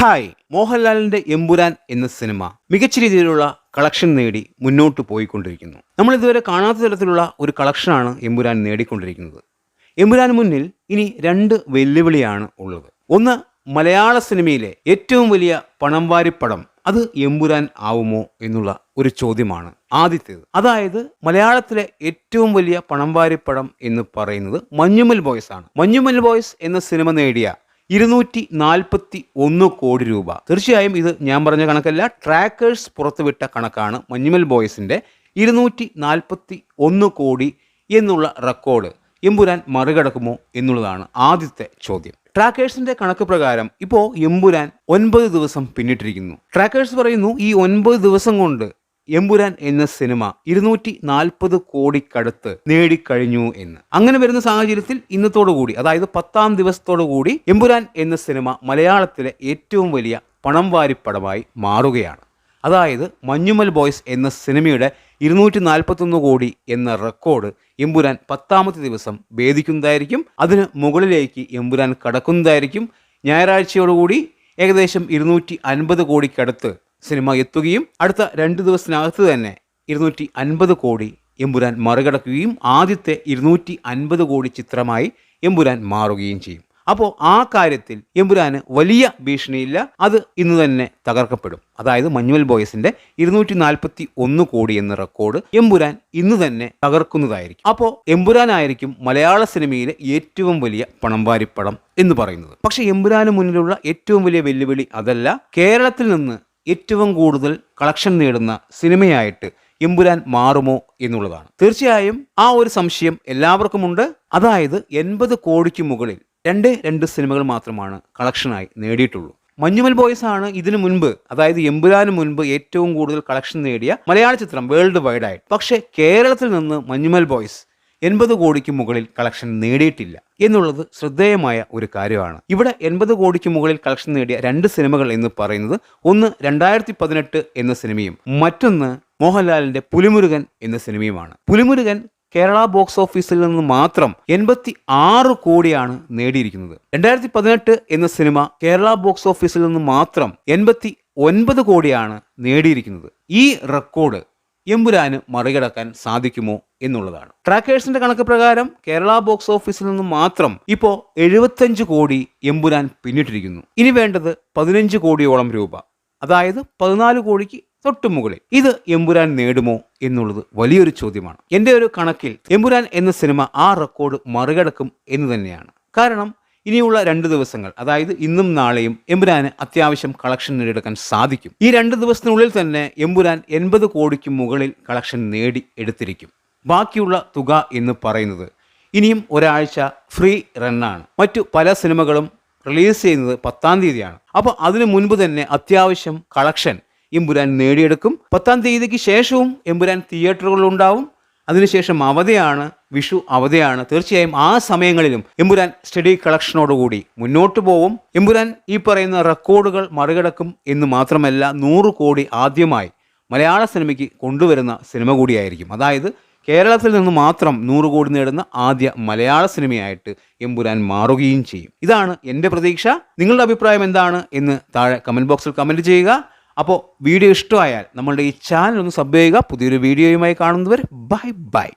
Hi മോഹൻലാലിന്റെ എമ്പുരാൻ എന്ന cinema മികച്ച രീതിയിലുള്ള കളക്ഷൻ നേടി മുന്നോട്ട് പോയിക്കൊണ്ടിരിക്കുന്നു. നമ്മൾ ഇതുവരെ കാണാത്ത തരത്തിലുള്ള ഒരു കളക്ഷനാണ് എമ്പുരാൻ നേടിക്കൊണ്ടിരിക്കുന്നത്. എമ്പുരാൻ മുന്നിൽ ഇനി രണ്ട് വെല്ലുവിളിയാണ് ഉള്ളത്. ഒന്ന് മലയാള സിനിമയിലെ ഏറ്റവും വലിയ പണം വാരിപ്പടം അത് എമ്പുരാൻ ആവുമോ എന്നുള്ള ഒരു ചോദ്യമാണ് ആദ്യത്തേത്. അതായത് മലയാളത്തിലെ ഏറ്റവും വലിയ പണം വാരിപ്പടം എന്ന് പറയുന്നത് മഞ്ഞുമൽ ബോയ്സ് ആണ് മഞ്ഞുമൽ ബോയ്സ് എന്ന സിനിമ നേടിയ ഇരുന്നൂറ്റി നാൽപ്പത്തി ഒന്ന് കോടി രൂപ. തീർച്ചയായും ഇത് ഞാൻ പറഞ്ഞ കണക്കല്ല ട്രാക്കേഴ്സ് പുറത്തുവിട്ട കണക്കാണ് മഞ്ഞുമൽ ബോയ്സിന്റെ ഇരുന്നൂറ്റി നാൽപ്പത്തി ഒന്ന് കോടി എന്നുള്ള റെക്കോർഡ് എമ്പുരാൻ മറികടക്കുമോ എന്നുള്ളതാണ് ആദ്യത്തെ ചോദ്യം. ട്രാക്കേഴ്സിന്റെ കണക്ക് പ്രകാരം ഇപ്പോൾ എമ്പുരാൻ ഒൻപത് ദിവസം പിന്നിട്ടിരിക്കുന്നു. ട്രാക്കേഴ്സ് പറയുന്നു ഈ ഒൻപത് ദിവസം കൊണ്ട് എമ്പുരാൻ എന്ന സിനിമ ഇരുന്നൂറ്റി നാൽപ്പത് കോടിക്കടുത്ത് നേടിക്കഴിഞ്ഞു എന്ന്. അങ്ങനെ വരുന്ന സാഹചര്യത്തിൽ ഇന്നത്തോടു കൂടി അതായത് പത്താം ദിവസത്തോടു കൂടി എമ്പുരാൻ എന്ന സിനിമ മലയാളത്തിലെ ഏറ്റവും വലിയ പണം വാരിപ്പടമായി മാറുകയാണ്. അതായത് മഞ്ഞുമൽ ബോയ്സ് എന്ന സിനിമയുടെ ഇരുന്നൂറ്റി നാൽപ്പത്തൊന്ന് കോടി എന്ന റെക്കോർഡ് എമ്പുരാൻ പത്താമത്തെ ദിവസം ഭേദിക്കുന്നതായിരിക്കും. അതിന് മുകളിലേക്ക് എമ്പുരാൻ കടക്കുന്നതായിരിക്കും. ഞായറാഴ്ചയോടുകൂടി ഏകദേശം ഇരുന്നൂറ്റി അൻപത് കോടിക്കടുത്ത് സിനിമ എത്തുകയും അടുത്ത രണ്ട് ദിവസത്തിനകത്ത് തന്നെ ഇരുന്നൂറ്റി അൻപത് കോടി എമ്പുരാൻ മറികടക്കുകയും ആദ്യത്തെ ഇരുന്നൂറ്റി അൻപത് കോടി ചിത്രമായി എമ്പുരാൻ മാറുകയും ചെയ്യും. അപ്പോൾ ആ കാര്യത്തിൽ എമ്പുരാന് വലിയ ഭീഷണിയില്ല. അത് ഇന്ന് തന്നെ തകർക്കപ്പെടും. അതായത് മഞ്ഞുവൽ ബോയ്സിന്റെ ഇരുന്നൂറ്റി നാൽപ്പത്തി ഒന്ന് കോടി എന്ന റെക്കോർഡ് എമ്പുരാൻ ഇന്ന് തന്നെ തകർക്കുന്നതായിരിക്കും. അപ്പോൾ എമ്പുരാനായിരിക്കും മലയാള സിനിമയിലെ ഏറ്റവും വലിയ പണംവാരിപ്പടം എന്ന് പറയുന്നത്. പക്ഷേ എമ്പുരാന് മുന്നിലുള്ള ഏറ്റവും വലിയ വെല്ലുവിളി അതല്ല. കേരളത്തിൽ നിന്ന് ഏറ്റവും കൂടുതൽ കളക്ഷൻ നേടുന്ന സിനിമയായിട്ട് എമ്പുരാൻ മാറുമോ എന്നുള്ളതാണ്. തീർച്ചയായും ആ ഒരു സംശയം എല്ലാവർക്കുമുണ്ട്. അതായത് എൺപത് കോടിക്ക് മുകളിൽ രണ്ട് രണ്ട് സിനിമകൾ മാത്രമാണ് കളക്ഷനായി നേടിയിട്ടുള്ളൂ. മഞ്ഞുമൽ ബോയ്സ് ആണ് ഇതിനു മുൻപ് അതായത് എമ്പുരാന് മുൻപ് ഏറ്റവും കൂടുതൽ കളക്ഷൻ നേടിയ മലയാള ചിത്രം വേൾഡ് വൈഡ് ആയിട്ട്. പക്ഷേ കേരളത്തിൽ നിന്ന് മഞ്ഞുമൽ ബോയ്സ് എൺപത് കോടിക്ക് മുകളിൽ കളക്ഷൻ നേടിയിട്ടില്ല എന്നുള്ളത് ശ്രദ്ധേയമായ ഒരു കാര്യമാണ്. ഇവിടെ എൺപത് കോടിക്ക് മുകളിൽ കളക്ഷൻ നേടിയ രണ്ട് സിനിമകൾ എന്ന് പറയുന്നത് ഒന്ന് രണ്ടായിരത്തി പതിനെട്ട് എന്ന സിനിമയും മറ്റൊന്ന് മോഹൻലാലിന്റെ പുലിമുരുകൻ എന്ന സിനിമയുമാണ്. പുലിമുരുകൻ കേരള ബോക്സ് ഓഫീസിൽ നിന്ന് മാത്രം എൺപത്തി ആറ് കോടിയാണ് നേടിയിരിക്കുന്നത്. രണ്ടായിരത്തി പതിനെട്ട് എന്ന സിനിമ കേരള ബോക്സ് ഓഫീസിൽ നിന്ന് മാത്രം എൺപത്തി ഒൻപത് കോടിയാണ് നേടിയിരിക്കുന്നത്. ഈ റെക്കോർഡ് എമ്പുരാന് മറികടക്കാൻ സാധിക്കുമോ എന്നുള്ളതാണ്. ട്രാക്കേഴ്സിന്റെ കണക്ക് പ്രകാരം കേരള ബോക്സ് ഓഫീസിൽ നിന്നും മാത്രം ഇപ്പോൾ എഴുപത്തഞ്ച് കോടി എമ്പുരാൻ പിന്നിട്ടിരിക്കുന്നു. ഇനി വേണ്ടത് പതിനഞ്ച് കോടിയോളം രൂപ. അതായത് പതിനാല് കോടിക്ക് തൊട്ടു മുകളിൽ. ഇത് എമ്പുരാൻ നേടുമോ എന്നുള്ളത് വലിയൊരു ചോദ്യമാണ്. എന്റെ ഒരു കണക്കിൽ എമ്പുരാൻ എന്ന സിനിമ ആ റെക്കോർഡ് മറികടക്കും എന്ന് തന്നെയാണ്. കാരണം ഇനിയുള്ള രണ്ട് ദിവസങ്ങൾ അതായത് ഇന്നും നാളെയും എമ്പുരാന് അത്യാവശ്യം കളക്ഷൻ നേടിയെടുക്കാൻ സാധിക്കും. ഈ രണ്ട് ദിവസത്തിനുള്ളിൽ തന്നെ എമ്പുരാൻ എൺപത് കോടിക്ക് മുകളിൽ കളക്ഷൻ നേടി എടുത്തിരിക്കും. ബാക്കിയുള്ള തുക എന്ന് പറയുന്നത് ഇനിയും ഒരാഴ്ച ഫ്രീ റണ്ണാണ് മറ്റു പല സിനിമകളും റിലീസ് ചെയ്യുന്നത് പത്താം തീയതിയാണ്. അപ്പോൾ അതിനു മുൻപ് തന്നെ അത്യാവശ്യം കളക്ഷൻ എമ്പുരാൻ നേടിയെടുക്കും. പത്താം തീയതിക്ക് ശേഷവും എമ്പുരാൻ തിയേറ്ററുകളിലുണ്ടാവും അതിനുശേഷം അവധിയാണ് വിഷു അവധിയാണ്. തീർച്ചയായും ആ സമയങ്ങളിലും എമ്പുരാൻ സ്റ്റഡി കളക്ഷനോടുകൂടി മുന്നോട്ട് പോവും. എമ്പുരാൻ ഈ പറയുന്ന റെക്കോർഡുകൾ മറികടക്കും എന്ന് മാത്രമല്ല നൂറ് കോടി ആദ്യമായി മലയാള സിനിമയ്ക്ക് കൊണ്ടുവരുന്ന സിനിമ കൂടിയായിരിക്കും. അതായത് കേരളത്തിൽ നിന്ന് മാത്രം നൂറ് കോടി നേടുന്ന ആദ്യ മലയാള സിനിമയായിട്ട് എമ്പുരാൻ മാറുകയും ചെയ്യും. ഇതാണ് എന്റെ പ്രതീക്ഷ. നിങ്ങളുടെ അഭിപ്രായം എന്താണ് എന്ന് താഴെ കമന്റ് ബോക്സിൽ കമന്റ് ചെയ്യുക. അപ്പോൾ വീഡിയോ ഇഷ്ടമായാൽ നമ്മളുടെ ഈ ചാനൽ ഒന്ന് സബ് ചെയ്യുക. പുതിയൊരു വീഡിയോയുമായി കാണുന്നവർ ബൈ ബൈ